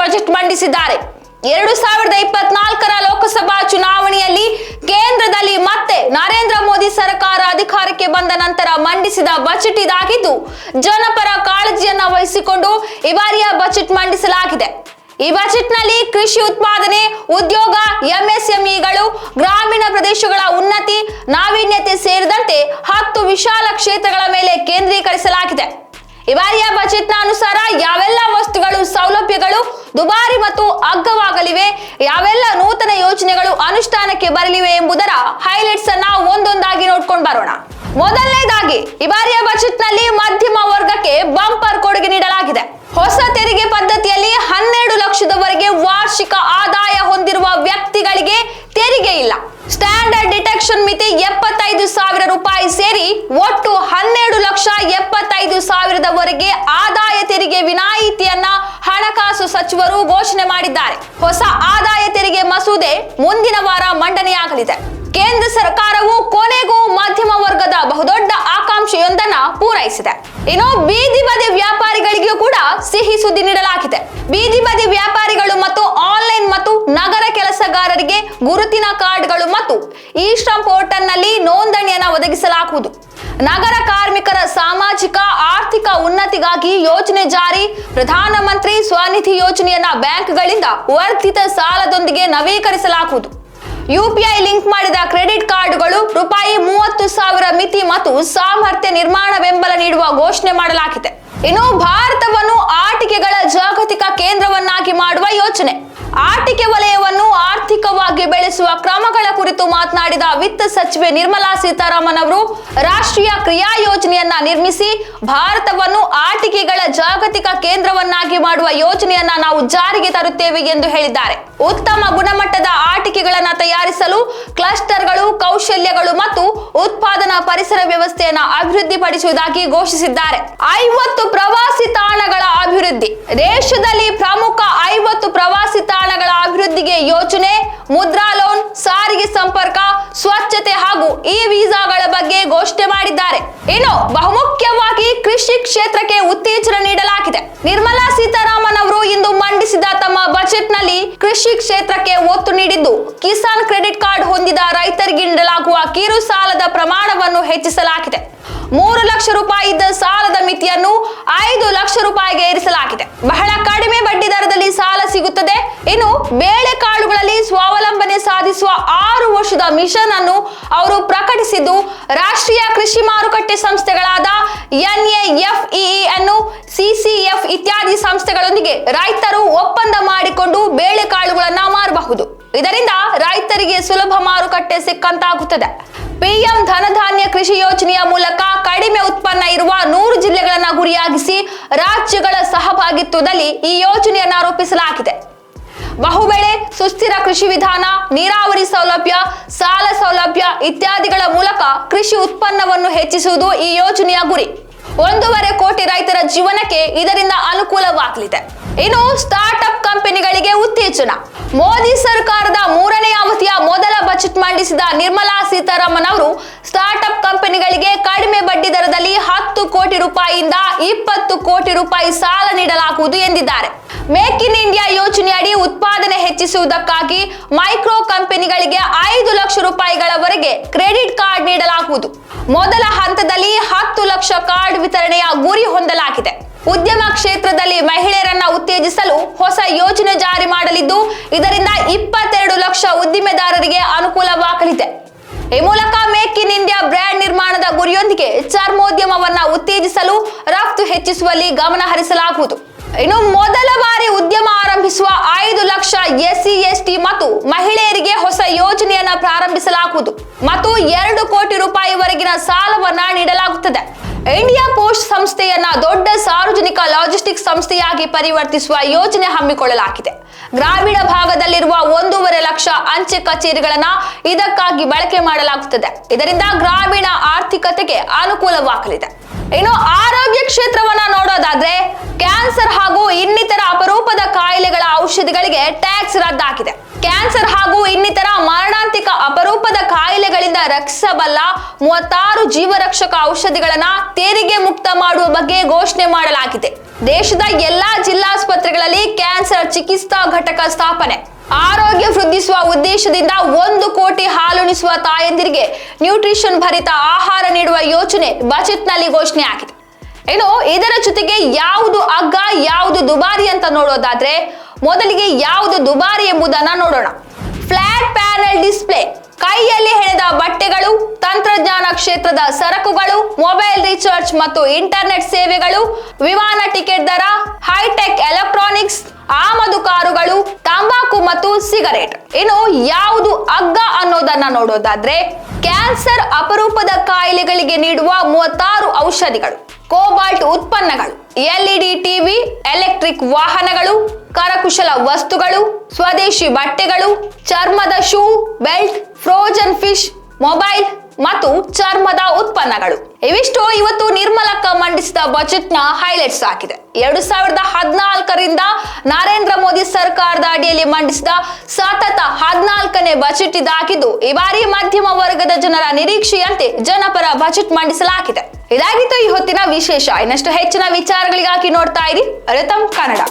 Budget ಮಂಡಿಸಿದ್ದಾರೆ. ಎರಡು ಸಾವಿರದ ಇಪ್ಪತ್ನಾಲ್ಕರ ಲೋಕಸಭಾ ಚುನಾವಣೆಯಲ್ಲಿ ಕೇಂದ್ರದಲ್ಲಿ ಮತ್ತೆ ನರೇಂದ್ರ ಮೋದಿ ಸರ್ಕಾರ ಅಧಿಕಾರಕ್ಕೆ ಬಂದ ನಂತರ ಮಂಡಿಸಿದ ಬಜೆಟ್ ಇದಾಗಿದ್ದು, ಜನಪರ ಕಾಳಜಿಯನ್ನ ವಹಿಸಿಕೊಂಡು ಈ ಬಾರಿಯ ಬಜೆಟ್ ಮಂಡಿಸಲಾಗಿದೆ. ಈ ಬಜೆಟ್ನಲ್ಲಿ ಕೃಷಿ ಉತ್ಪಾದನೆ, ಉದ್ಯೋಗ, ಎಂಎಸ್ಎಂಇಗಳು, ಗ್ರಾಮೀಣ ಪ್ರದೇಶಗಳ ಉನ್ನತಿ, ನಾವೀನ್ಯತೆ ಸೇರಿದಂತೆ ಹತ್ತು ವಿಶಾಲ ಕ್ಷೇತ್ರಗಳ ಮೇಲೆ ಈ ಬಜೆಟ್ನ ಅನುಸಾರ ಯಾವೆಲ್ಲ ವಸ್ತುಗಳು, ಸೌಲಭ್ಯಗಳು ದುಬಾರಿ ಮತ್ತು ಅಗ್ಗವಾಗಲಿವೆ, ಯಾವೆಲ್ಲ ನೂತನ ಯೋಜನೆಗಳು ಅನುಷ್ಠಾನಕ್ಕೆ ಬರಲಿವೆ ಎಂಬುದರ ಹೈಲೈಟ್ಸ್ ಅನ್ನ ಒಂದೊಂದಾಗಿ ನೋಡ್ಕೊಂಡು ಬರೋಣ. ಮೊದಲನೇದಾಗಿ ಈ ಬಾರಿಯ ಬಜೆಟ್ನಲ್ಲಿ ಮಧ್ಯಮ ವರ್ಗಕ್ಕೆ ಬಂಪರ್ ಕೊಡುಗೆ ನೀಡಲಾಗಿದೆ. ಹೊಸ ತೆರಿಗೆ ಪದ್ಧತಿಯಲ್ಲಿ ಹನ್ನೆರಡು ಲಕ್ಷದವರೆಗೆ ವಾರ್ಷಿಕ ಆದಾಯ ಹೊಂದಿರುವ ವ್ಯಕ್ತಿಗಳಿಗೆ ತೆರಿಗೆ ಇಲ್ಲ. ಸ್ಟ್ಯಾಂಡರ್ಡ್ ಡಿಟೆಕ್ಷನ್ ಮಿತಿ ಎಪ್ಪತ್ತೈದು ಸಾವಿರ ರೂಪಾಯಿ ಸೇರಿ ಒಟ್ಟು ಹನ್ನೆರಡು ಲಕ್ಷ ಎಪ್ಪತ್ತೈದು ಸಾವಿರದವರೆಗೆ ಆದಾಯ ತೆರಿಗೆ ವಿನಾಯಿತಿಯನ್ನ ಹಣಕಾಸು ಸಚಿವರು ಘೋಷಣೆ ಮಾಡಿದ್ದಾರೆ. ಹೊಸ ಆದಾಯ ತೆರಿಗೆ ಮಸೂದೆ ಮುಂದಿನ ವಾರ ಮಂಡನೆಯಾಗಲಿದೆ. ಕೇಂದ್ರ ಸರ್ಕಾರವು ಕೊನೆಗೂ ಮಧ್ಯಮ ವರ್ಗದ ಬಹುದೊಡ್ಡ ಆಕಾಂಕ್ಷೆಯೊಂದನ್ನ ಪೂರೈಸಿದೆ. ಇನ್ನು ಬೀದಿ ಬದಿ ವ್ಯಾಪಾರಿಗಳಿಗೂ ಕೂಡ ಸಿಹಿ ಸುದ್ದಿ ನೀಡಲಾಗಿದೆ. ಬೀದಿ ಬದಿ ವ್ಯಾಪಾರಿಗಳು ಮತ್ತು ಆನ್ಲೈನ್ ಮತ್ತು ನಗರ ಕೆಲಸಗಾರರಿಗೆ ಗುರುತಿನ ಕಾರ್ಡ್ಗಳು ಮತ್ತು ಇ ಶ್ರಮ್ ಪೋರ್ಟಲ್ನಲ್ಲಿ ನೋಂದಣಿಯನ್ನ ಒದಗಿಸಲಾಗುವುದು. ನಗರ ಕಾರ್ಮಿಕರ ಸಾಮಾಜಿಕ ಉನ್ನತಿಗಾಗಿ ಯೋಜನೆ ಜಾರಿ. ಪ್ರಧಾನಮಂತ್ರಿ ಸ್ವನಿಧಿ ಯೋಜನೆಯನ್ನ ಬ್ಯಾಂಕ್ಗಳಿಂದ ವರ್ಧಿತ ಸಾಲದೊಂದಿಗೆ ನವೀಕರಿಸಲಾಗುವುದು. ಯುಪಿಐ ಲಿಂಕ್ ಮಾಡಿದ ಕ್ರೆಡಿಟ್ ಕಾರ್ಡ್ಗಳು ರೂಪಾಯಿ ಮೂವತ್ತು ಸಾವಿರ ಮಿತಿ ಮತ್ತು ಸಾಮರ್ಥ್ಯ ನಿರ್ಮಾಣ ಬೆಂಬಲ ನೀಡುವ ಘೋಷಣೆ ಮಾಡಲಾಗಿದೆ. ಇನ್ನು ಭಾರತವನ್ನು ಆಟಿಕೆಗಳ ಜಾಗತಿಕ ಕೇಂದ್ರವನ್ನಾಗಿ ಮಾಡುವ ಯೋಜನೆ. ಆಟಿಕೆ ವಲಯವನ್ನು ಆರ್ಥಿಕವಾಗಿ ಬೆಳೆಸುವ ಕ್ರಮಗಳ ಕುರಿತು ಮಾತನಾಡಿದ ವಿತ್ತ ಸಚಿವೆ ನಿರ್ಮಲಾ ಸೀತಾರಾಮನ್ ಅವರು, ರಾಷ್ಟ್ರೀಯ ಕ್ರಿಯಾ ಯೋಜನೆಯನ್ನ ನಿರ್ಮಿಸಿ ಭಾರತವನ್ನು ಆಟಿಕೆಗಳ ಜಾಗತಿಕ ಕೇಂದ್ರವನ್ನಾಗಿ ಮಾಡುವ ಯೋಜನೆಯನ್ನ ನಾವು ಜಾರಿಗೆ ತರುತ್ತೇವೆ ಎಂದು ಹೇಳಿದ್ದಾರೆ. ಉತ್ತಮ ಗುಣಮಟ್ಟದ ಆಟಿಕೆಗಳನ್ನ ತಯಾರಿಸಲು ಕ್ಲಸ್ಟರ್ಗಳು, ಕೌಶಲ್ಯಗಳು ಮತ್ತು ಉತ್ಪಾದನಾ ಪರಿಸರ ವ್ಯವಸ್ಥೆಯನ್ನು ಅಭಿವೃದ್ಧಿಪಡಿಸುವುದಾಗಿ ಘೋಷಿಸಿದ್ದಾರೆ. ಐವತ್ತು ಪ್ರವಾಸಿ ತಾಣಗಳ ಅಭಿವೃದ್ಧಿ, ದೇಶದಲ್ಲಿ ಪ್ರಮುಖ ವೀಸಾಗಳ ಬಗ್ಗೆ ಘೋಷಣೆ ಮಾಡಿದ್ದಾರೆ. ಇನ್ನು ಬಹುಮುಖ್ಯವಾಗಿ ಕೃಷಿ ಕ್ಷೇತ್ರಕ್ಕೆ ಉತ್ತೇಜನ ನೀಡಲಾಗಿದೆ. ನಿರ್ಮಲಾ ಸೀತಾರಾಮನ್ ಅವರು ಇಂದು ಮಂಡಿಸಿದ ತಮ್ಮ ಬಜೆಟ್ನಲ್ಲಿ ಕೃಷಿ ಕ್ಷೇತ್ರಕ್ಕೆ ಒತ್ತು ನೀಡಿದ್ದು, ಕಿಸಾನ್ ಕ್ರೆಡಿಟ್ ಕಾರ್ಡ್ ಹೊಂದಿದ ರೈತರಿಗೆ ನೀಡಲಾಗುವ ಕಿರು ಸಾಲದ ಪ್ರಮಾಣವನ್ನು ಹೆಚ್ಚಿಸಲಾಗಿದೆ. ಮೂರು ಲಕ್ಷ ರೂಪಾಯಿ ಇದ್ದ ಸಾಲದ ಮಿತಿಯನ್ನು ಐದು ಲಕ್ಷ ರೂಪಾಯಿಗೆ ಏರಿಸಲಾಗಿದೆ. ಬಹಳ ಕಡಿಮೆ ಬಡ್ಡಿ ದರದಲ್ಲಿ ಸಾಲ ಸಿಗುತ್ತದೆ. ಇನ್ನು ಬೇಳೆಕಾಳುಗಳಲ್ಲಿ ಸ್ವಾವಲಂಬನೆ ಸಾಧಿಸುವ ಆರು ವರ್ಷದ ಮಿಷನ್ ಅನ್ನು ಅವರು ಪ್ರಕಟಿಸಿದ್ದು, ರಾಷ್ಟ್ರೀಯ ಕೃಷಿ ಮಾರುಕಟ್ಟೆ ಸಂಸ್ಥೆಗಳಾದ ಎನ್ಎಎಫ್ಇಇ ಅನ್ನು ಸಿಸಿಎಫ್ ಇತ್ಯಾದಿ ಸಂಸ್ಥೆಗಳೊಂದಿಗೆ ರೈತರು ಒಪ್ಪಂದ ಮಾಡಿಕೊಂಡು ಬೇಳೆಕಾಳುಗಳನ್ನು ಮಾರಬಹುದು. ಇದರಿಂದ ರೈತರಿಗೆ ಸುಲಭ ಮಾರುಕಟ್ಟೆ ಸಿಕ್ಕಂತಾಗುತ್ತದೆ. ಪಿಎಂ ಧನಧಾನ್ಯ ಕೃಷಿ ಯೋಜನೆಯ ಮೂಲಕ ಕಡಿಮೆ ಉತ್ಪನ್ನ ಇರುವ ನೂರು ಜಿಲ್ಲೆಗಳನ್ನು ಗುರಿಯಾಗಿಸಿ ರಾಜ್ಯಗಳ ಸಹಭಾಗಿತ್ವದಲ್ಲಿ ಈ ಯೋಜನೆಯನ್ನು ರೂಪಿಸಲಾಗಿದೆ. ಬಹುಬೆಳೆ ಸುಸ್ಥಿರ ಕೃಷಿ ವಿಧಾನ, ನೀರಾವರಿ ಸೌಲಭ್ಯ, ಸಾಲ ಸೌಲಭ್ಯ ಇತ್ಯಾದಿಗಳ ಮೂಲಕ ಕೃಷಿ ಉತ್ಪನ್ನವನ್ನು ಹೆಚ್ಚಿಸುವುದು ಈ ಯೋಜನೆಯ ಗುರಿ. ಒಂದೂವರೆ ಕೋಟಿ ರೈತರ ಜೀವನಕ್ಕೆ ಇದರಿಂದ ಅನುಕೂಲವಾಗಲಿದೆ. ಇನ್ನು ಸ್ಟಾರ್ಟ್ಅಪ್ ಕಂಪನಿಗಳಿಗೆ ಉತ್ತೇಜನ. ಮೋದಿ ಸರ್ಕಾರದ ಮೂರನೇ ಅವಧಿಯ ಮೊದಲ ಬಜೆಟ್ ಮಂಡಿಸಿದ ನಿರ್ಮಲಾ ಸೀತಾರಾಮನ್ ಅವರು ಸ್ಟಾರ್ಟ್ಅಪ್ ಕಂಪನಿಗಳಿಗೆ ಕಡಿಮೆ ಬಡ್ಡಿ ದರದಲ್ಲಿ ಹತ್ತು ಕೋಟಿ ರೂಪಾಯಿಯಿಂದ ಇಪ್ಪತ್ತು ಕೋಟಿ ರೂಪಾಯಿ ಸಾಲ ನೀಡಲಾಗುವುದು ಎಂದಿದ್ದಾರೆ. ಮೇಕ್ ಇನ್ ಇಂಡಿಯಾ ಯೋಜನೆಯಡಿ ಉತ್ಪಾದನೆ ಹೆಚ್ಚಿಸುವುದಕ್ಕಾಗಿ ಮೈಕ್ರೋ ಕಂಪನಿಗಳಿಗೆ ಐದು ಲಕ್ಷ ರೂಪಾಯಿಗಳವರೆಗೆ ಕ್ರೆಡಿಟ್ ಕಾರ್ಡ್ ನೀಡಲಾಗುವುದು. ಮೊದಲ ಹಂತದಲ್ಲಿ ಹತ್ತು ಲಕ್ಷ ಕಾರ್ಡ್ ವಿತರಣೆಯ ಗುರಿ ಹೊಂದಲಾಗಿದೆ. ಉದ್ಯಮ ಕ್ಷೇತ್ರದಲ್ಲಿ ಮಹಿಳೆಯರನ್ನ ಉತ್ತೇಜಿಸಲು ಹೊಸ ಯೋಜನೆ ಜಾರಿ ಮಾಡಲಿದ್ದು, ಇದರಿಂದ ಇಪ್ಪತ್ತೆರಡು ಲಕ್ಷ ಉದ್ದಿಮೆದಾರರಿಗೆ ಅನುಕೂಲವಾಗಲಿದೆ. ಈ ಮೂಲಕ ಮೇಕ್ ಇನ್ ಇಂಡಿಯಾ ಬ್ರ್ಯಾಂಡ್ ನಿರ್ಮಾಣದ ಗುರಿಯೊಂದಿಗೆ ಚರ್ಮೋದ್ಯಮವನ್ನ ಉತ್ತೇಜಿಸಲು ರಫ್ತು ಹೆಚ್ಚಿಸುವಲ್ಲಿ ಗಮನ ಹರಿಸಲಾಗುವುದು. ಇನ್ನು ಮೊದಲ ಬಾರಿ ಉದ್ಯಮ ಆರಂಭಿಸುವ ಐದು ಲಕ್ಷ ಎಸ್ಸಿ ಎಸ್ಟಿ ಮತ್ತು ಮಹಿಳೆಯರಿಗೆ ಹೊಸ ಯೋಜನೆಯನ್ನ ಪ್ರಾರಂಭಿಸಲಾಗುವುದು. ಮತ್ತು ಎರಡು ಕೋಟಿ ರೂಪಾಯಿವರೆಗಿನ ಸಾಲವನ್ನ ನೀಡಲಾಗುತ್ತದೆ. ಇಂಡಿಯಾ ಪೋಸ್ಟ್ ಸಂಸ್ಥೆಯನ್ನ ದೊಡ್ಡ ಸಾರ್ವಜನಿಕ ಲಾಜಿಸ್ಟಿಕ್ ಸಂಸ್ಥೆಯಾಗಿ ಪರಿವರ್ತಿಸುವ ಯೋಜನೆ ಹಮ್ಮಿಕೊಳ್ಳಲಾಗಿದೆ. ಗ್ರಾಮೀಣ ಭಾಗದಲ್ಲಿರುವ ಒಂದೂವರೆ ಲಕ್ಷ ಅಂಚೆ ಕಚೇರಿಗಳನ್ನ ಇದಕ್ಕಾಗಿ ಬಳಕೆ ಮಾಡಲಾಗುತ್ತದೆ. ಇದರಿಂದ ಗ್ರಾಮೀಣ ಆರ್ಥಿಕತೆಗೆ ಅನುಕೂಲವಾಗಲಿದೆ. ಇನ್ನು ಆರೋಗ್ಯ ಕ್ಷೇತ್ರವನ್ನ ನೋಡೋದಾದ್ರೆ, ಕ್ಯಾನ್ಸರ್ ಹಾಗೂ ಇನ್ನಿತರ ಅಪರೂಪದ ಕಾಯಿಲೆಗಳ ಔಷಧಿಗಳಿಗೆ ಟ್ಯಾಕ್ಸ್ ರದ್ದಾಗಿದೆ ಕ್ಯಾನ್ಸರ್ ಹಾಗೂ ಇನ್ನಿತರ ಮಾರಣಾಂತಿಕ ಅನೇಕ ಅಪರೂಪದ ಕಾಯಿಲೆಗಳಿಂದ ರಕ್ಷಿಸಬಲ್ಲ ಮೂವತ್ತಾರು ಜೀವರಕ್ಷಕ ಔಷಧಿಗಳನ್ನ ತೆರಿಗೆ ಮುಕ್ತ ಮಾಡುವ ಬಗ್ಗೆ ಘೋಷಣೆ ಮಾಡಲಾಗಿದೆ. ದೇಶದ ಎಲ್ಲಾ ಜಿಲ್ಲಾಸ್ಪತ್ರೆಗಳಲ್ಲಿ ಕ್ಯಾನ್ಸರ್ ಚಿಕಿತ್ಸಾ ಘಟಕ ಸ್ಥಾಪನೆ. ಆರೋಗ್ಯ ವೃದ್ಧಿಸುವ ಉದ್ದೇಶದಿಂದ ಒಂದು ಕೋಟಿ ಹಾಲುಣಿಸುವ ತಾಯಂದಿರಿಗೆ ನ್ಯೂಟ್ರಿಷನ್ ಭರಿತ ಆಹಾರ ನೀಡುವ ಯೋಜನೆ ಬಜೆಟ್ನಲ್ಲಿ ಘೋಷಣೆಯಾಗಿದೆ ಇನ್ನು ಇದರ ಜೊತೆಗೆ ಯಾವುದು ಅಗ್ಗ ಯಾವುದು ದುಬಾರಿ ಅಂತ ನೋಡೋದಾದ್ರೆ ಮೊದಲಿಗೆ ಯಾವುದು ದುಬಾರಿ ಎಂಬುದನ್ನ ನೋಡೋಣ. ಫ್ಲಾಟ್ ಪ್ಯಾನೆಲ್ ಡಿಸ್ಪ್ಲೇ, ಕೈಯಲ್ಲಿ ಹೆಣೆದ ತಂತ್ರಜ್ಞಾನ ಕ್ಷೇತ್ರದ ಸರಕುಗಳು, ಮೊಬೈಲ್ ರೀಚಾರ್ಜ್ ಮತ್ತು ಇಂಟರ್ನೆಟ್ ಸೇವೆಗಳು, ವಿಮಾನ ಟಿಕೆಟ್ ದರ, ಹೈಟೆಕ್ ಎಲೆಕ್ಟ್ರಾನಿಕ್ಸ್, ಆಮದು ಕಾರುಗಳು, ತಂಬಾಕು ಮತ್ತು ಸಿಗರೇಟ್. ಇನ್ನು ಯಾವುದು ಅಗ್ಗ ಅನ್ನೋದನ್ನ ನೋಡೋದಾದ್ರೆ, ಕ್ಯಾನ್ಸರ್ ಅಪರೂಪದ ಕಾಯಿಲೆಗಳಿಗೆ ನೀಡುವ ಮೂವತ್ತಾರು ಔಷಧಿಗಳು, ಕೋಬಾಲ್ಟ್ ಉತ್ಪನ್ನಗಳು ಎಲ್ಇಡಿ ಟಿವಿ ಎಲೆಕ್ಟ್ರಿಕ್ ವಾಹನಗಳು, ಕರಕುಶಲ ವಸ್ತುಗಳು, ಸ್ವದೇಶಿ ಬಟ್ಟೆಗಳು, ಚರ್ಮದ shoe, belt, frozen fish, mobile ಮತ್ತು ಚರ್ಮದ ಉತ್ಪನ್ನಗಳು. ಇವಿಷ್ಟು ಇವತ್ತು ನಿರ್ಮಲಕ್ಕ ಮಂಡಿಸಿದ ಬಜೆಟ್ನ ಹೈಲೈಟ್ಸ್ ಆಗಿದೆ. ಎರಡು ಸಾವಿರದ ಹದಿನಾಲ್ಕರಿಂದ ನರೇಂದ್ರ ಮೋದಿ ಸರ್ಕಾರದ ಅಡಿಯಲ್ಲಿ ಮಂಡಿಸಿದ ಸತತ ಹದಿನಾಲ್ಕನೇ ಬಜೆಟ್ ಇದಾಗಿದ್ದು, ಈ ಬಾರಿ ಮಧ್ಯಮ ವರ್ಗದ ಜನರ ನಿರೀಕ್ಷೆಯಂತೆ ಜನಪರ ಬಜೆಟ್ ಮಂಡಿಸಲಾಗಿದೆ. ಇದಾಗಿತ್ತು ಈ ಹೊತ್ತಿನ ವಿಶೇಷ. ಇನ್ನಷ್ಟು ಹೆಚ್ಚಿನ ವಿಚಾರಗಳಿಗಾಗಿ ನೋಡ್ತಾ ಇರಿ ರಿತಮ್ ಕನ್ನಡ.